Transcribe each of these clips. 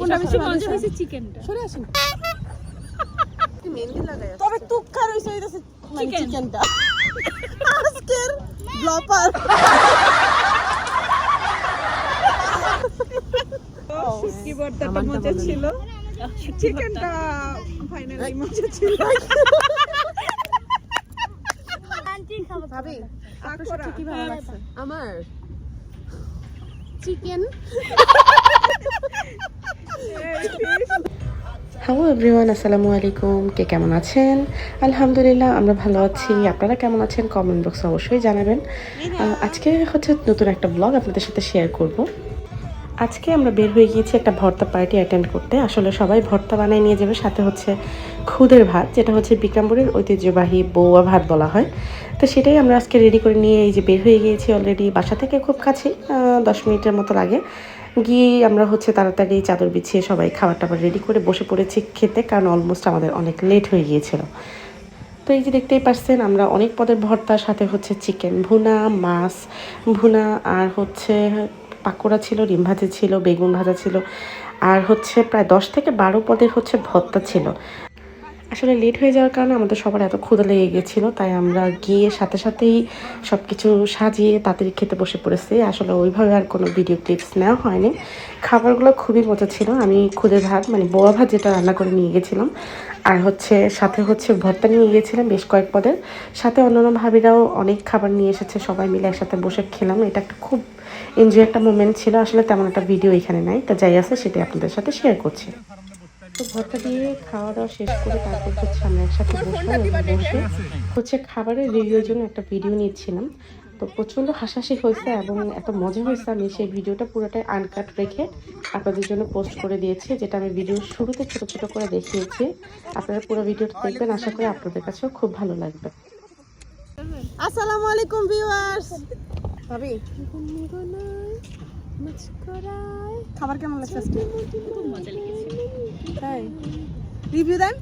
কোনটা বেশি মজা হয়েছে হয়েছে চিকেনটা? সরে আসেন। তবে তুক্কা রয়েছে হইতাছে মানে চিকেনটা। আজকের ব্লপার। শুটকি ভর্তাটা মজা ছিল? চিকেনটা ফাইনালি মজা ছিল। আমার? চিকেন হ্যালো এভরিওয়ান আসসালামু আলাইকুম কে কেমন আছেন? আলহামদুলিল্লাহ, আমরা ভালো আছি। আপনারা কেমন আছেন? কমেন্ট বক্সে অবশ্যই জানাবেন। আজকে হচ্ছে নতুন একটা ব্লগ আপনাদের সাথে শেয়ার করব। আজকে আমরা বের হয়ে গিয়েছি একটা ভর্তা পার্টি অ্যাটেন্ড করতে। আসলে সবাই ভর্তা বানিয়ে নিয়ে যাবে, সাথে হচ্ছে খুদের ভাত, যেটা হচ্ছে বিক্রমপুরের ঐতিহ্যবাহী বৌয়া ভাত বলা হয়। তো সেটাই আমরা আজকে রেডি করে নিয়ে এই যে বের হয়ে গিয়েছি অলরেডি বাসা থেকে খুব কাছে দশ মিনিটের মতো লাগে। গিয়ে আমরা হচ্ছে তাড়াতাড়ি চাদর বিছিয়ে সবাই খাবার টাবার রেডি করে বসে পড়েছি খেতে, কারণ অলমোস্ট আমাদের অনেক লেট হয়ে গিয়েছিল। তো এই যে দেখতেই পাচ্ছেন আমরা অনেক পদের ভর্তার সাথে হচ্ছে চিকেন ভুনা, মাছ ভুনা, আর হচ্ছে পাকোড়া ছিল, ডিম ভাজা ছিল, বেগুন ভাজা ছিল, আর হচ্ছে প্রায় দশ থেকে বারো পদের হচ্ছে ভর্তা ছিল। আসলে লেট হয়ে যাওয়ার কারণে আমাদের সবার এত ক্ষুদা লেগে গেছিল, তাই আমরা গিয়ে সাথে সাথেই সব কিছু সাজিয়ে তাড়াতাড়ি খেতে বসে পড়েছি। আসলে ওইভাবে আর কোনো ভিডিও ক্লিপস নেওয়া হয়নি। খাবারগুলো খুবই মজা ছিল। আমি খুদের ভাত মানে বোয়া ভাত যেটা রান্না করে নিয়ে গেছিলাম, আর হচ্ছে সাথে হচ্ছে ভর্তা নিয়ে গিয়েছিলাম বেশ কয়েক পদের। সাথে অন্যান্য ভাবিরাও অনেক খাবার নিয়ে এসেছে, সবাই মিলে একসাথে বসে খেলাম। এটা একটা খুব এনজয় একটা মোমেন্ট ছিল, আসলে তেমন একটা ভিডিও এখানে নাই, তা যাই আছে সেটাই আপনাদের সাথে শেয়ার করছি। তো ভর্তা দিয়ে খাওয়া দাওয়া শেষ করে তারপর হচ্ছে আমরা একসাথে বসে হচ্ছে খাবারের রিভিউর জন্য একটা ভিডিও নিচ্ছিলাম। তো প্রচণ্ড হাসাহাসি হয়েছে এবং এত মজা হয়েছে আমি সেই ভিডিওটা পুরোটাই আনকাট রেখে আপনাদের জন্য পোস্ট করে দিয়েছি, যেটা আমি ভিডিও শুরুতে ছোট ছোট করে দেখিয়েছি। আপনারা পুরো ভিডিওটা দেখবেন, আশা করি আপনাদের কাছেও খুব ভালো লাগবে। আসসালামু আলাইকুম ভিউয়ার্স ভাবি? খাবার কেমন লাগছে আজকে? খুব লেগেছে তাই রিভিউ দেন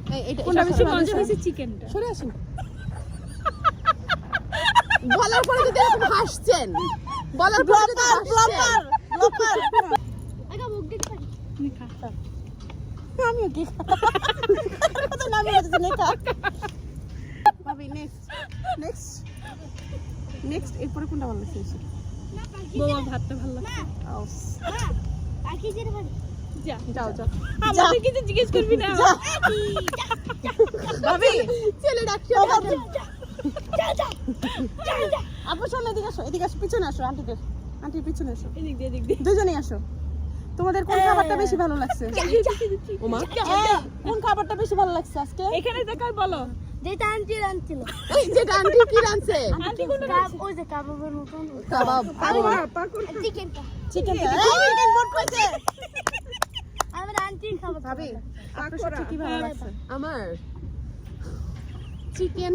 কোনটা বেশি হয়েছে হয়েছে চিকেনটা সরে আসেন। বলার পরে যদি এরকম হাসছেন। বলার পরে যদি ব্লপার ব্লপার ব্লপার আমিও কি কত নামে গেছে নেকা। নেক্সট এরপরে কোনটা ভালো লাগছে বেশি? বৌমা ভাতটা ভালো লাগছে। আও, যা। যাও। যাও। আমাদের কিছু জিজ্ঞেস করবি না ভাবি ছেলে ডাকছে। আপু শোনো এদিকে আসো এদিকে আসো পিছনে আসো আন্টিদের আন্টির পিছনে আসো। এদিক দিয়ে এদিক দিয়ে। দুজনেই আসো। তোমাদের কোন খাবারটা বেশি ভালো লাগছে? কোন খাবারটা বেশি ভালো লাগছে আজকে? এখানে দেখার বলো। যেটা আন্টি যেটা আন্টি কি রানছে আন্টি কোন ওই যে কাবাবের মতন। কাবাব। চিকেনটা। চিকেন চিকেন বোর্ড কইছে আমার খাবার ভাবি আপনার সবচেয়ে কি ভালো লাগছে? আমার চিকেন।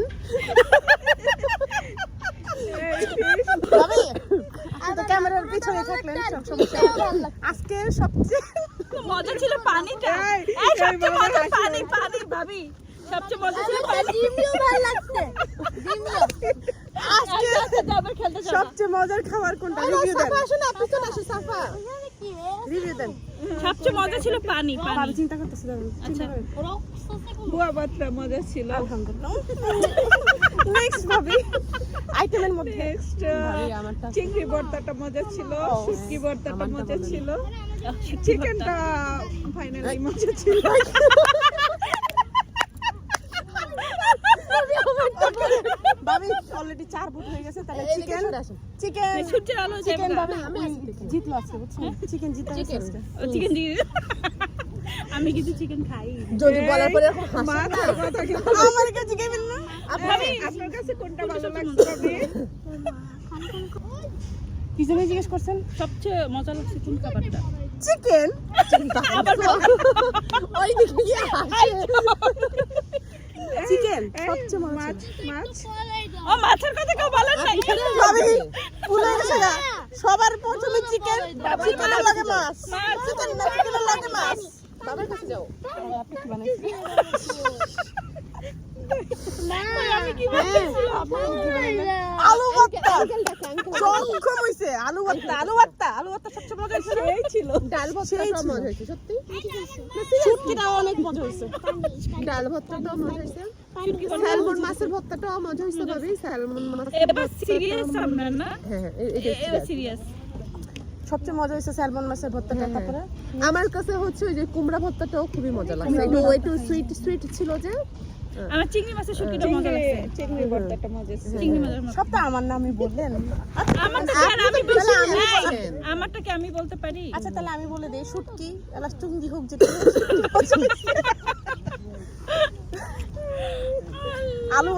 ক্যামেরার পিছনে থাকলেন সব সমস্যা। আজকে সবচেয়ে মজা ছিল পানিটা। সবচেয়ে মজা পানি পানি ভাবি। সবচেয়ে মজা ছিল ডিমিও ভালো লাগছে। আজকে আবার খেলতে যাব। সবচেয়ে মজার খাবার কোনটা? রিভিউ দেন। আসো না পিছনে আসো সাফা। রিভিউ দেন। সবচেয়ে মজা ছিল পানি পানি। চিন্তা করতেছি দাঁড়ান, আচ্ছা। বুয়া ভাতটা মজা ছিল। আলহামদুলিল্লাহ। নেক্সট ভাবি। আইটেমের মধ্যে। নেক্সট চিংড়ি ভর্তাটা মজা ছিল। শুটকি ভর্তাটা মজা ছিল। চিকেন চিকেনটা ফাইনালি মজা ছিল। অলরেডি চার ফুট হয়ে গেছে তাহলে চিকেন চিকেন সূর্যের আলো চিকেন ভাবি জিতলো আজকে বুঝছেন? চিকেন জিতে আজকে। চিকেন দিয়ে? আমি কিছু চিকেন খাই। যদি বলার পরে এরকম হাসে আমার কাছে জিগাইবেন না আপনার কাছে কোনটা ভালো লাগছে? কি জন্য জিজ্ঞেস করছেন? সবচেয়ে মজা লাগছে কোন খাবারটা? চিকেন ওই দিকে গিয়ে হাসে। চিকেন সবচেয়ে মাছ মাছ। ও মাছের কথা কেউ বলেন না ভাবি ভুলে গেছে না সবার প্রথমে চিকেন চিকেনের লাগে মাছ। চিকেন না চিকেনের লাগে মাছ। বাবার কাছে যাও। আপনি কি বানাইছেন? আমি কি বানাইছি? আপনি কি হইছে আলু ভর্তা আলু ভর্তা আলু ভর্তা সবচেয়ে মজা এই ছিল। ডাল ভর্তাটাও ছিল। মজা হয়েছে সত্যি? শুটকিটাও অনেক মজা হইছে ডাল ভর্তাটাও মজা হয়েছে। স্যালমন মাছের ভর্তাটাও মজা হয়েছে ভাবি। স্যালমন মাছের এবার সিরিয়াস আমরা না? হ্যাঁ হ্যাঁ এটা এবার ঠিক আছে। সিরিয়াস। সবচেয়ে মজা স্যালমন মাছের ভর্তাটা হ্যাঁ, হ্যাঁ। তারপরে? আমার কাছে হচ্ছে ওই যে কুমড়া ভর্তাটাও খুবই মজা লাগছে। একটু সুইট সুইট ছিল যে আমার চিংড়ি মাছের শুটকিটা মজা লাগছে। চিংড়ি ভর্তাটা মজা ছিল চিংড়ি মাছের মজা। সবটা আমার নামই বললেন। আমারটা কি আর আমি বলছি নাই? বলেন। আমারটা কি আমি বলতে পারি। আচ্ছা তাহলে আমি বলে দেই শুটকি এলা চুঙ্গি হোক যেটা আলু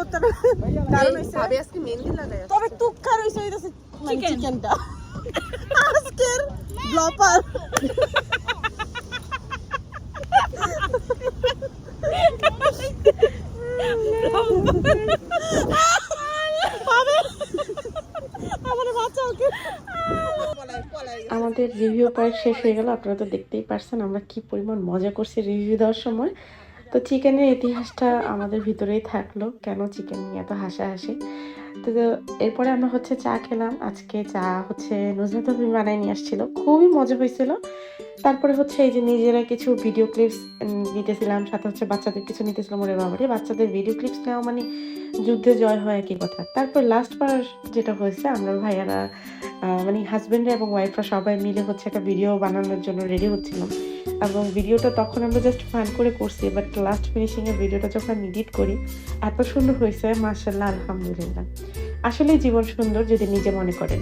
দারুণ হইছে ভাবি আজকে মেহেন্দি তবে তুক্কা রইছে হইতাছে চিকেনটা আজকের ব্লপার আমারে বাঁচাও কে আমাদের রিভিউ পার্ট শেষ হয়ে গেল। আপনারা তো দেখতেই পারছেন আমরা কি পরিমাণ মজা করছি রিভিউ দেওয়ার সময়। তো চিকেনের ইতিহাসটা আমাদের ভিতরেই থাকল, কেন চিকেন নিয়ে এত হাসাহাসি? তো এরপরে আমরা হচ্ছে চা খেলাম। আজকে চা হচ্ছে নুজরাত ভাবি বানাই নিয়ে আসছিল। খুবই মজা হয়েছিল। তারপরে হচ্ছে এই যে নিজেরা কিছু ভিডিও ক্লিপস নিতেছিলাম, সাথে হচ্ছে বাচ্চাদের কিছু নিতেছিলাম। ওরে বাবারে, বাচ্চাদের ভিডিও ক্লিপস নেওয়া মানে যুদ্ধে জয় হয় একই কথা। তারপর লাস্ট বার যেটা হয়েছে, আমরা ভাইয়ারা মানে হাজব্যান্ডরা এবং ওয়াইফরা সবাই মিলে হচ্ছে একটা ভিডিও বানানোর জন্য রেডি হচ্ছিলাম। এবং ভিডিওটা তখন আমরা জাস্ট ফান করে করছি বাট লাস্ট ফিনিশিং এর ভিডিওটা যখন আমি এডিট করি, এত সুন্দর হয়েছে মার্শাল্লাহ আলহামদুলিল্লাহ। আসলে জীবন সুন্দর যদি নিজে মনে করেন।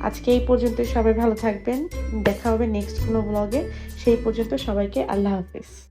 আজকে এই পর্যন্ত সবাই ভালো থাকবেন। দেখা হবে নেক্সট কোনো ব্লগে সেই পর্যন্ত সবাইকে আল্লাহ হাফিজ।